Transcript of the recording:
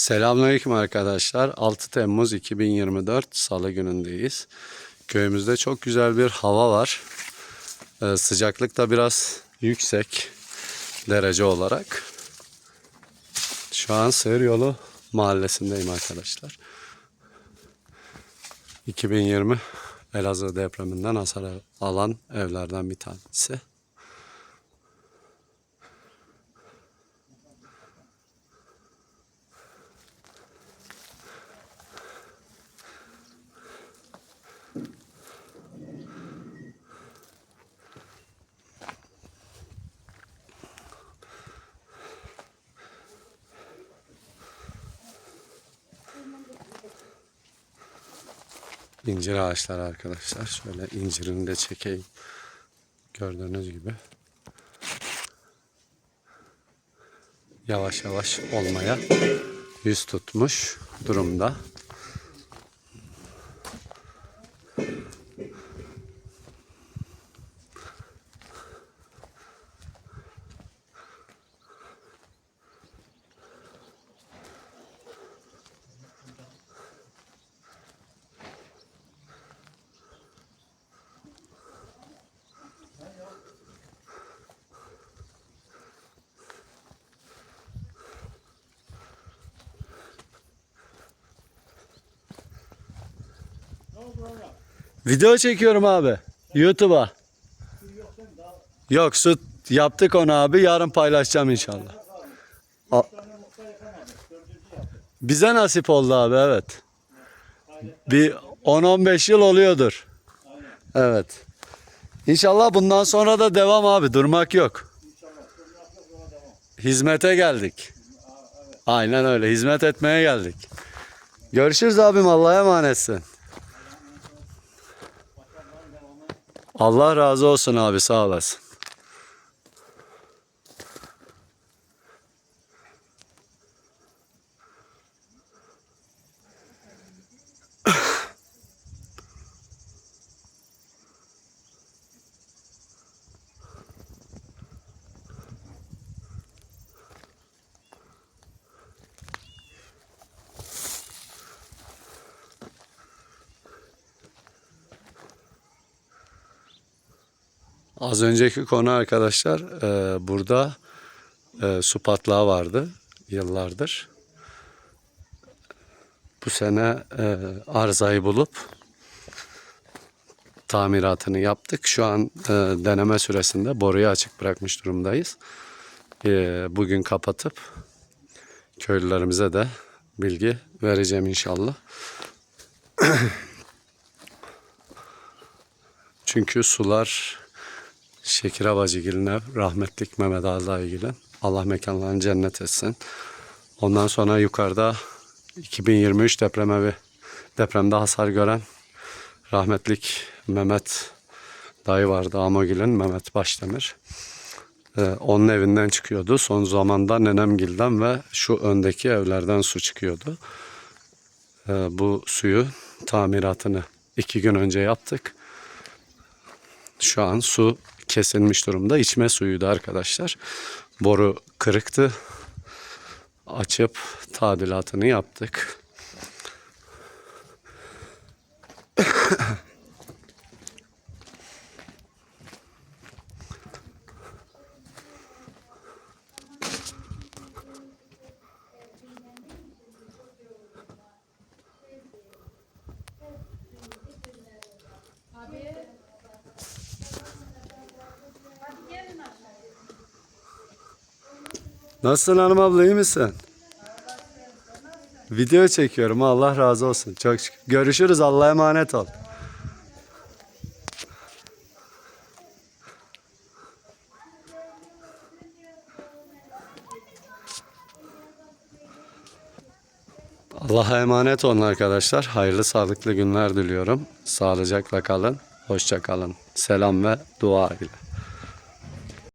Selamünaleyküm arkadaşlar. 6 Temmuz 2024 Salı günündeyiz. Köyümüzde çok güzel bir hava var. Ee, sıcaklık da biraz yüksek derece olarak. Şu an Sığır Yolu mahallesindeyim arkadaşlar. 2020 Elazığ depreminden hasar alan evlerden bir tanesi. İncir ağaçları arkadaşlar. Şöyle incirini de çekeyim. Gördüğünüz gibi. Yavaş yavaş olmaya yüz tutmuş durumda. Video çekiyorum abi. YouTube'a. Yok su yaptık onu abi. Yarın paylaşacağım inşallah. A- Bize nasip oldu abi evet. Bir 10-15 yıl oluyordur. Evet. İnşallah bundan sonra da devam abi. Durmak yok. Hizmete geldik. Aynen öyle. Hizmet etmeye geldik. Görüşürüz abim. Allah'a emanetsin. Allah razı olsun abi sağ olasın. Az önceki konu arkadaşlar e, burada e, su patlağı vardı yıllardır. Bu sene e, arızayı bulup tamiratını yaptık. Şu an e, deneme süresinde boruyu açık bırakmış durumdayız. E, bugün kapatıp köylülerimize de bilgi vereceğim inşallah. Çünkü sular Şekir Abacıgil'in ev, rahmetlik Mehmet Ağzaygil'in. Allah mekanlarını cennet etsin. Ondan sonra yukarıda 2023 deprem evi, depremde hasar gören rahmetlik Mehmet dayı vardı Amogil'in, Mehmet Başdemir. Ee, onun evinden çıkıyordu. Son zamanda Nenemgil'den ve şu öndeki evlerden su çıkıyordu. Ee, bu suyu tamiratını iki gün önce yaptık. Şu an su kesilmiş durumda. İçme suyuydu arkadaşlar. Boru kırıktı. Açıp tadilatını yaptık. Nasılsın hanım abla iyi misin? Video çekiyorum Allah razı olsun. Çok şükür. Görüşürüz Allah'a emanet ol. Allah'a emanet olun arkadaşlar. Hayırlı sağlıklı günler diliyorum. Sağlıcakla kalın. Hoşça kalın. Selam ve dua ile.